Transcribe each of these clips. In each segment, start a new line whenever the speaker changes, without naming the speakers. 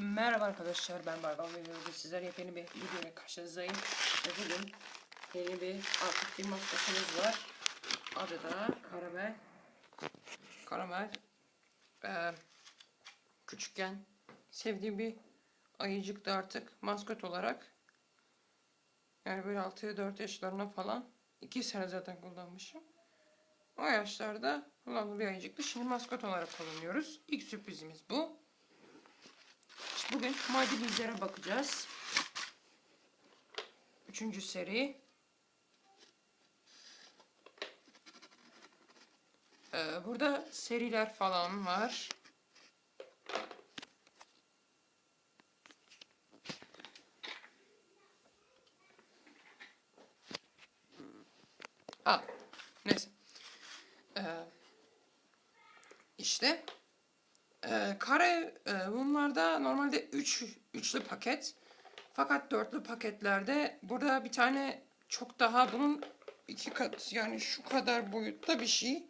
Merhaba arkadaşlar ben Barbar ve bugün sizler yepyeni bir video ile karşınızdayım. Ve bugün yeni bir artık bir maskotumuz var. Adı da Karamel. Karamel. Ee, küçükken sevdiğim bir ayıcıktı artık maskot olarak. Yani böyle 6-4 yaşlarına falan 2 sene zaten kullanmışım. O yaşlarda kullandığım bir ayıcıktı. Şimdi maskot olarak kullanıyoruz. İlk sürprizimiz bu. Bugün Beans'lere bakacağız. Üçüncü seri. Ee, burada seriler falan var. Aa, neyse. Ee, işte ee, kare e, bunlarda normalde 3 üç, üçlü paket. Fakat dörtlü paketlerde burada bir tane çok daha bunun iki kat yani şu kadar boyutta bir şey.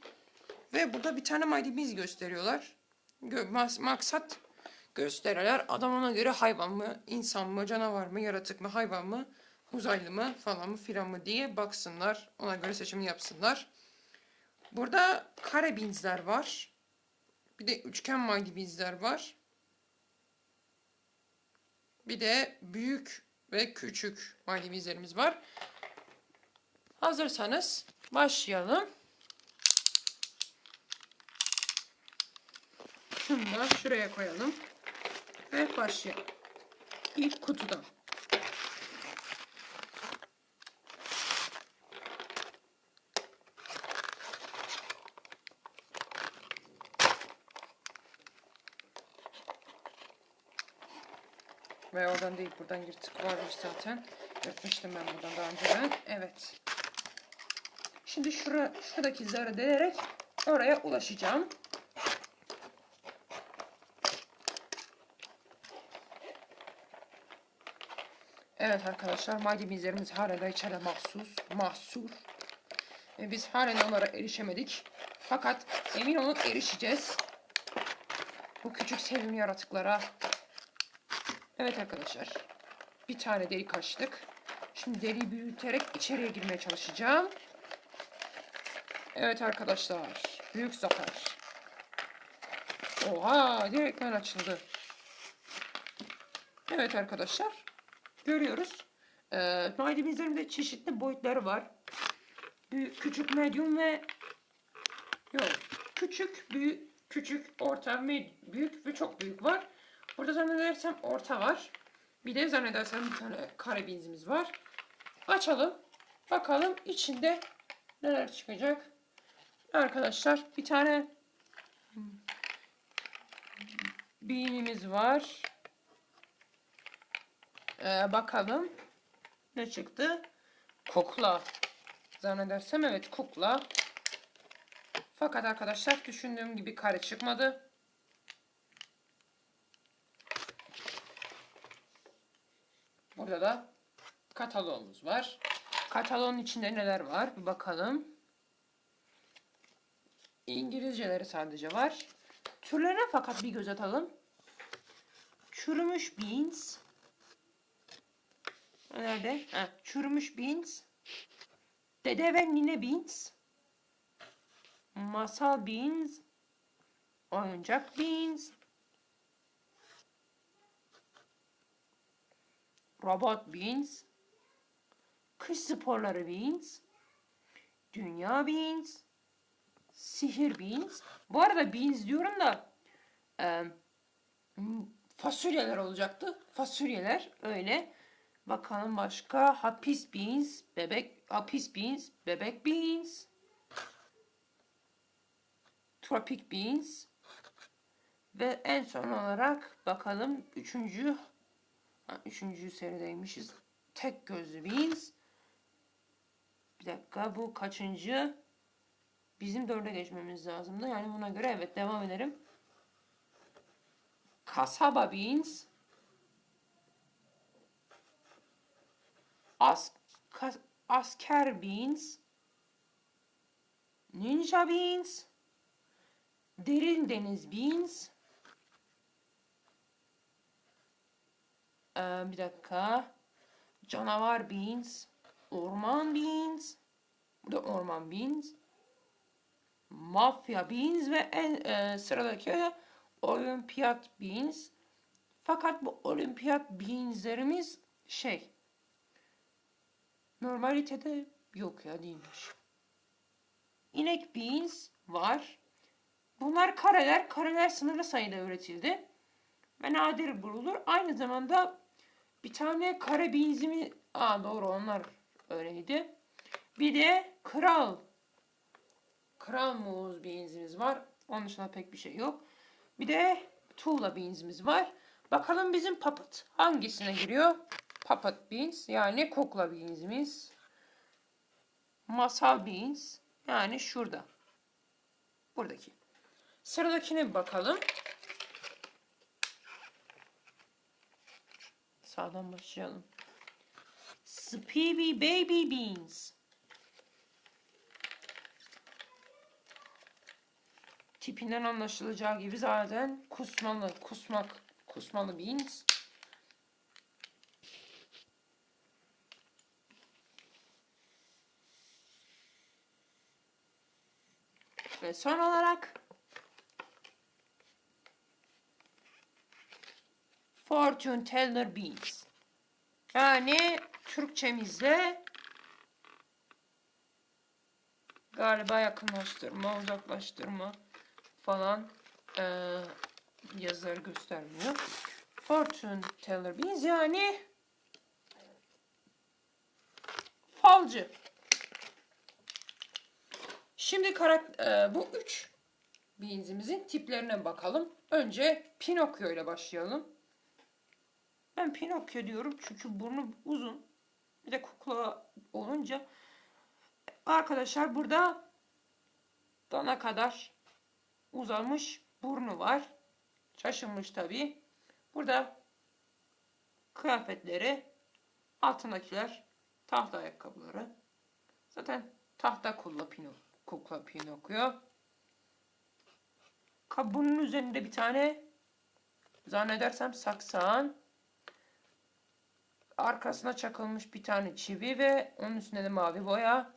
Ve burada bir tane Beans gösteriyorlar. Maksat gösteriyorlar. Adam ona göre hayvan mı, insan mı, canavar mı, yaratık mı, hayvan mı, uzaylı mı falan mı filan mı diye baksınlar. Ona göre seçimi yapsınlar. Burada kare beansler var. Bir de üçgen Beans'ler var. Bir de büyük ve küçük Beans'lerimiz var. Hazırsanız başlayalım. Şunu şuraya koyalım. Ve başlayalım. İlk kutudan. Ve oradan değil buradan yırtık varmış zaten. Yırtmıştım ben buradan daha önceden. Evet. Şimdi şura, şuradaki zarı delerek oraya ulaşacağım. Evet arkadaşlar malzememiz hala da içeride mahsus, mahsur. Ve biz halen onlara erişemedik. Fakat emin olun erişeceğiz. Bu küçük sevimli yaratıklara Evet arkadaşlar. Bir tane delik açtık. Şimdi deriyi büyüterek içeriye girmeye çalışacağım. Evet arkadaşlar. Büyük zafer. Oha! Direktmen açıldı. Evet arkadaşlar. Görüyoruz. Ee, malzemelerimde çeşitli boyutları var. Büyük, küçük, medium ve yok. Küçük, büyük, küçük, orta, med, büyük ve çok büyük var. Burada zannedersem orta var. Bir de zannedersem bir tane kare binzimiz var. Açalım. Bakalım içinde neler çıkacak. Arkadaşlar bir tane beanimiz var. Ee, bakalım ne çıktı. Kukla. Zannedersem evet kukla. Fakat arkadaşlar düşündüğüm gibi kare çıkmadı. Burada da kataloğumuz var. Kataloğun içinde neler var? Bir bakalım. İngilizceleri sadece var. Türlerine fakat bir göz atalım. Çürümüş beans. Nerede? Ha, çürümüş beans. Dede ve nine beans. Masal beans. Oyuncak beans. Robot Beans, Kış Sporları Beans, Dünya Beans, Sihir Beans. Bu arada Beans diyorum da e, fasulyeler olacaktı. Fasulyeler öyle. Bakalım başka. Hapis Beans, Bebek Hapis Beans, Bebek Beans. Tropic Beans. Ve en son olarak bakalım üçüncü Üçüncü serideymişiz. Tek gözlü Beans. Bir dakika bu kaçıncı? Bizim dörde geçmemiz lazımdı. Yani buna göre evet devam edelim. Kasaba Beans. As, asker Beans. Ninja Beans. Derin Deniz Beans. Ee, bir dakika. Canavar beans. Orman beans. Bu da orman beans. Mafya beans ve en e, sıradaki olimpiyat beans. Fakat bu olimpiyat beanslerimiz şey normalitede yok ya değilmiş. İnek beans var. Bunlar kareler. Kareler sınırlı sayıda üretildi. Ve nadir bulunur. Aynı zamanda bir tane kare beans'imi... Aa doğru onlar öyleydi. Bir de kral. Kral muz beans'imiz var. Onun dışında pek bir şey yok. Bir de tuğla beans'imiz var. Bakalım bizim puppet hangisine giriyor? Puppet beans yani kukla beans'imiz. Masal beans yani şurada. Buradaki. Sıradakine bir bakalım. Sağdan başlayalım. Speedy Baby Beans. Tipinden anlaşılacağı gibi zaten kusmalı, kusmak, kusmalı beans. Ve son olarak Fortune Teller Beans. Yani Türkçemizde galiba yakınlaştırma, uzaklaştırma falan eee yazıları göstermiyor. Fortune Teller Beans yani falcı. Şimdi karak eee, bu üç beans'imizin tiplerine bakalım. Önce Pinokyo ile başlayalım. Ben Pinokyo diyorum çünkü burnu uzun. Bir de kukla olunca. Arkadaşlar burada dana kadar uzamış burnu var. Şaşırmış tabii. Burada kıyafetleri, altındakiler tahta ayakkabıları. Zaten tahta kukla, Pino, kukla Pinokyo. Kabuğunun üzerinde bir tane zannedersem saksağın arkasına çakılmış bir tane çivi ve onun üstünde de mavi boya.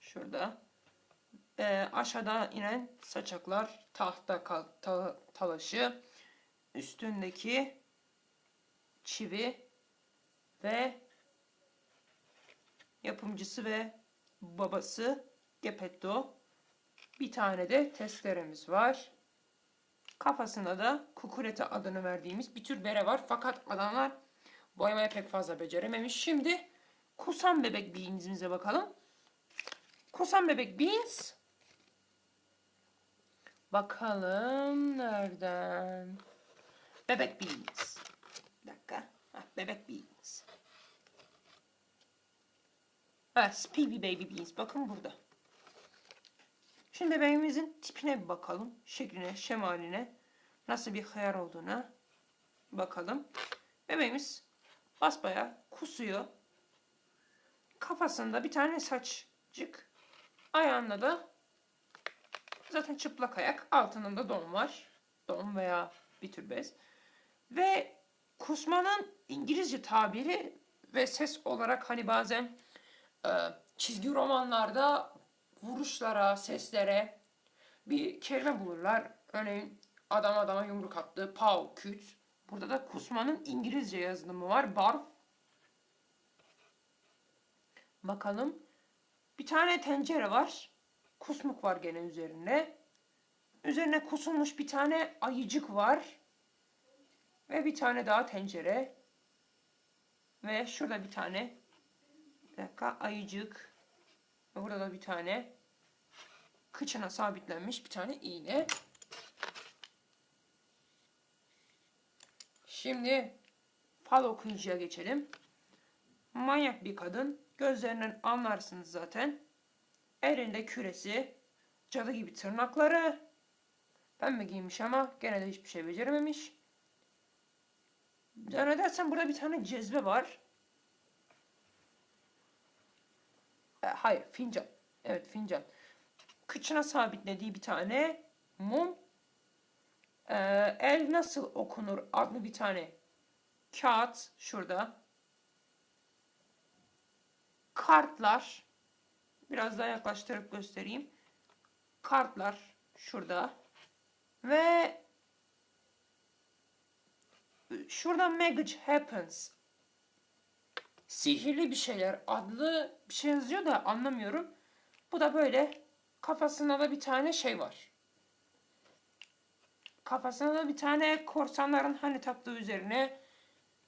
Şurada. Ee, aşağıda inen saçaklar, tahta kal- ta- talaşı, üstündeki çivi ve yapımcısı ve babası Geppetto. Bir tane de testeremiz var. Kafasında da kukurete adını verdiğimiz bir tür bere var. Fakat adamlar boyamaya pek fazla becerememiş. Şimdi kusan bebek beans'imize bakalım. Kusan bebek beans. Bakalım nereden? Bebek beans. Bir dakika. Heh, bebek beans. Ha, Speedy Baby Beans. Bakın burada. Şimdi bebeğimizin tipine bir bakalım. Şekline, şemaline. Nasıl bir hıyar olduğuna bakalım. Bebeğimiz basbaya kusuyor. Kafasında bir tane saçcık. Ayağında da zaten çıplak ayak. Altında da don var. Don veya bir tür bez. Ve kusmanın İngilizce tabiri ve ses olarak hani bazen e, çizgi romanlarda vuruşlara, seslere bir kelime bulurlar. Örneğin adam adama yumruk attı. Pow, küt. Burada da kusmanın İngilizce yazılımı var. Barf. Bakalım. Bir tane tencere var. Kusmuk var gene üzerinde. Üzerine kusulmuş bir tane ayıcık var. Ve bir tane daha tencere. Ve şurada bir tane bir dakika ayıcık. Ve burada da bir tane kıçına sabitlenmiş bir tane iğne. Şimdi fal okuyucuya geçelim. Manyak bir kadın. Gözlerinden anlarsınız zaten. Elinde küresi. Cadı gibi tırnakları. Pembe giymiş ama gene de hiçbir şey becerememiş. Zannedersem burada bir tane cezve var. E, hayır fincan. Evet fincan. Kıçına sabitlediği bir tane mum. Ee, el nasıl okunur adlı bir tane kağıt şurada. Kartlar. Biraz daha yaklaştırıp göstereyim. Kartlar şurada. Ve şurada Magic Happens. Sihirli bir şeyler adlı bir şey yazıyor da anlamıyorum. Bu da böyle kafasında da bir tane şey var. Kafasında da bir tane korsanların hani taktığı üzerine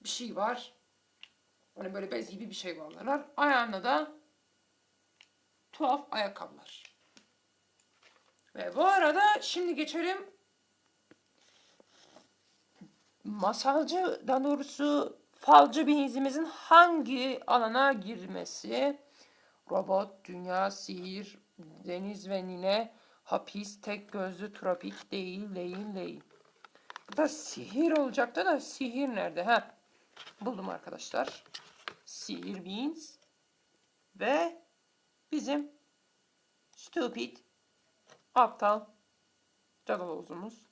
bir şey var. Hani böyle bez gibi bir şey bağlarlar. Ayağında da tuhaf ayakkabılar. Ve bu arada şimdi geçelim masalcı, daha doğrusu falcı bir izimizin hangi alana girmesi? Robot, dünya, sihir, deniz ve nine, hapis, tek gözlü, tropik, değil, değil, değil. Burada sihir olacaktı da sihir nerede? Ha, buldum arkadaşlar. Sihir Beans ve bizim stupid, aptal cadalozumuz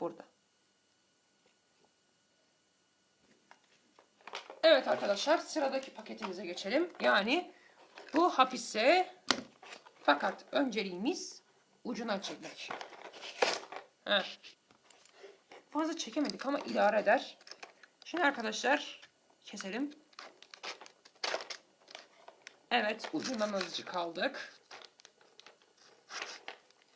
burada. Evet arkadaşlar sıradaki paketimize geçelim. Yani bu hapise fakat önceliğimiz ucuna çekmek. Fazla çekemedik ama idare eder. Şimdi arkadaşlar keselim. Evet ucundan azıcık aldık.